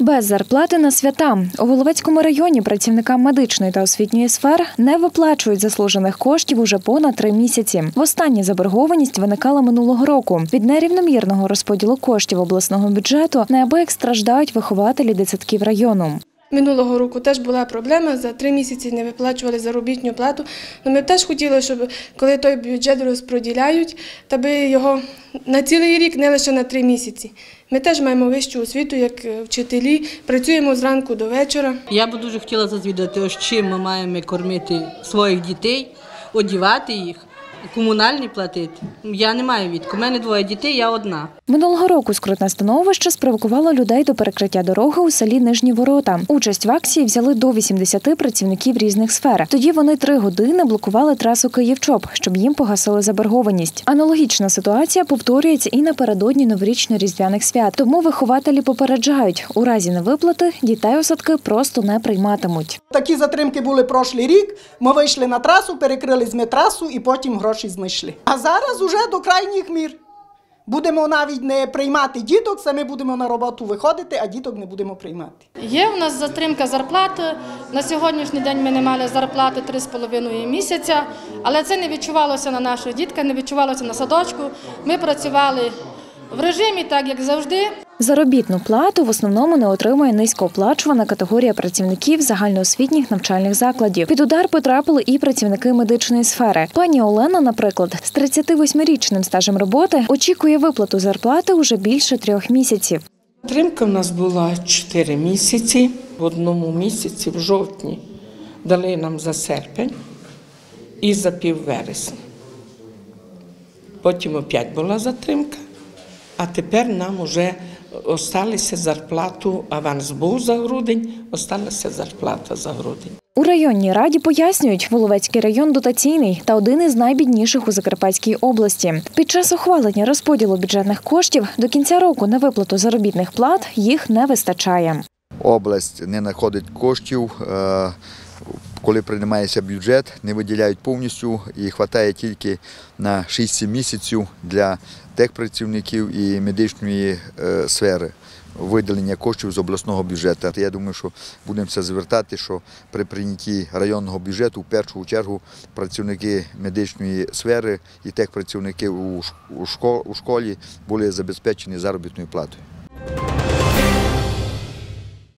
Без зарплати на свята у Воловецькому районі працівникам медичної та освітньої сфер не виплачують заслужених коштів уже понад три місяці. Востаннє заборгованість виникала минулого року. Від нерівномірного розподілу коштів обласного бюджету неабияк страждають вихователі дитсадків району. Минулого року теж була проблема, за три місяці не виплачували заробітну плату. Ну, ми б теж хотіли, щоб коли той бюджет розподіляють, та би його на цілий рік, не лише на три місяці. Ми теж маємо вищу освіту, як вчителі, працюємо зранку до вечора. Я би дуже хотіла зазвідати, ось чим ми маємо кормити своїх дітей, одівати їх, комунальні платити. Я не маю відку. У мене двоє дітей, я одна. Минулого року скрутне становище спровокувало людей до перекриття дороги у селі Нижні Ворота. Участь в акції взяли до 80 працівників різних сфер. Тоді вони три години блокували трасу Київ-Чоп, щоб їм погасили заборгованість. Аналогічна ситуація повторюється і напередодні новорічно-різдвяних свят. Тому вихователі попереджають, у разі невиплати дітей у садки просто не прийматимуть. Такі затримки були прошлий рік. Ми вийшли на трасу, перекрили з трасу і потім гроші знайшли. А зараз уже до крайніх мір. Будемо навіть не приймати діток, самі будемо на роботу виходити, а діток не будемо приймати. Є у нас затримка зарплати. На сьогоднішній день ми не мали зарплати 3,5 місяця, але це не відчувалося на наших дітках, не відчувалося на садочку. Ми працювали в режимі, так як завжди. Заробітну плату в основному не отримує низькооплачувана категорія працівників загальноосвітніх навчальних закладів. Під удар потрапили і працівники медичної сфери. Пані Олена, наприклад, з 38-річним стажем роботи очікує виплату зарплати уже більше трьох місяців. Тримка в нас була 4 місяці. В одному місяці, в жовтні, дали нам за серпень і за піввересня. Потім опять була затримка, а тепер нам вже осталися зарплату, аванс був за грудень, осталася зарплата за грудень. У районній раді пояснюють, Воловецький район дотаційний та один із найбідніших у Закарпатській області. Під час ухвалення розподілу бюджетних коштів до кінця року на виплату заробітних плат їх не вистачає. область не знаходить коштів. Коли приймається бюджет, не виділяють повністю і вистачає тільки на 6-7 місяців для техпрацівників і медичної е, сфери виділення коштів з обласного бюджету. Я думаю, що будемо звертати, що при прийнятті районного бюджету в першу чергу працівники медичної сфери і техпрацівники у школі були забезпечені заробітною платою.